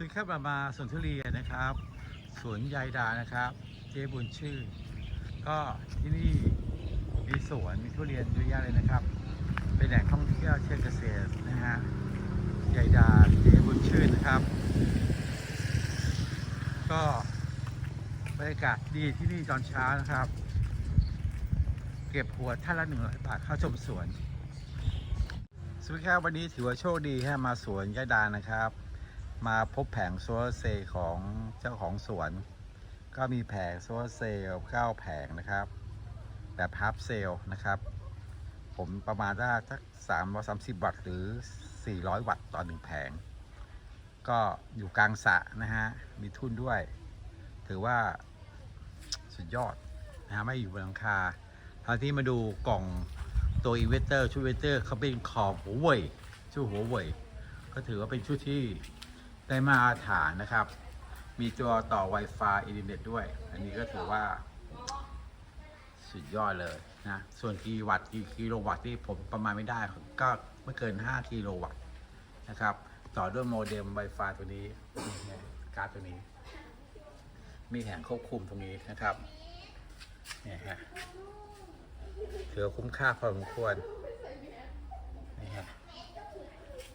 วัสดีครับมามาสวนทุเรียนนะครับสวนยายดานะครับเจ๊บุญชื่อ ก็ที่นี่มีสวนมีทุเรียนเยอะแยะเลยนะครับ เป็นแหล่งท่องเที่ยวเชิงเกษตรนะฮะยายดาเจ๊บุญชื่นนะครับ ก็บรรยากาศดีที่นี่ตอนเช้านะครับ เก็บหัวท่านละหนึ่งร้อยบาทเข้าชมสวนสวัสดีครับวันนี้ถือว่าโชคดีฮะมาสวนยายดานะครับ มาพบแผงโซลาร์เซลล์ของเจ้าของสวน ก็มีแผงโซลาร์เซลล์เก้าแผงนะครับ แบบฮับเซลล์นะครับ ผมประมาณได้สักสามร้อยสามสิบวัตต์หรือ 400 วัตต์ต่อหนึ่งแผง ก็อยู่กลางสระนะฮะ มีทุ่นด้วย ถือว่าสุดยอดนะฮะไม่อยู่บนหลังคาทางที่มาดูกล่องตัวอินเวอร์เตอร์ชุดอินเวอร์เตอร์เขาเป็นของหัวเว่ยชื่อหัวเว่ยก็ถือว่าเป็นชุดที่ ได้มาตรฐานนะครับ มีตัวต่อ Wi-Fi อินเทอร์เน็ตด้วย อันนี้ก็ถือว่า สุดยอดเลยนะ ส่วนกี่วัตต์กี่กิโลวัตต์ที่ผมประมาณไม่ได้ ก็ไม่เกิน 5 กิโลวัตต์นะครับ ต่อด้วยโมเด็ม Wi-Fi ตัวนี้การ์ดตัวนี้ มีแผงควบคุมตรงนี้นะครับนี่ฮะถือคุ้มค่าพอสมควรนี่ฮะ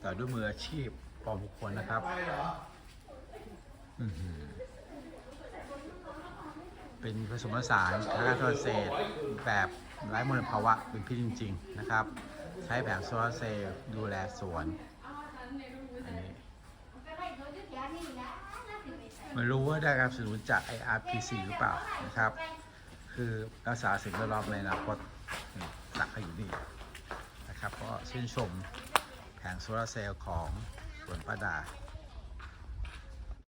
ต่อด้วยมืออาชีพ พอสมควรนะครับเป็นผสมผสานทางการเกษตรแบบไร้มลภาวะเป็นพิษจริง ๆ นะครับ ใช้แผงโซลาร์เซลล์ดูแลสวนอันนี้ไม่รู้ว่าได้การสนุนจาก IRPC หรือเปล่านะครับ คือรักษาสิ่งแวดล้อมในอนาคตนี่หลักก็อยู่นี่นะครับ ก็ชื่นชมแผงโซลาร์เซลล์ของ สวนป้าดา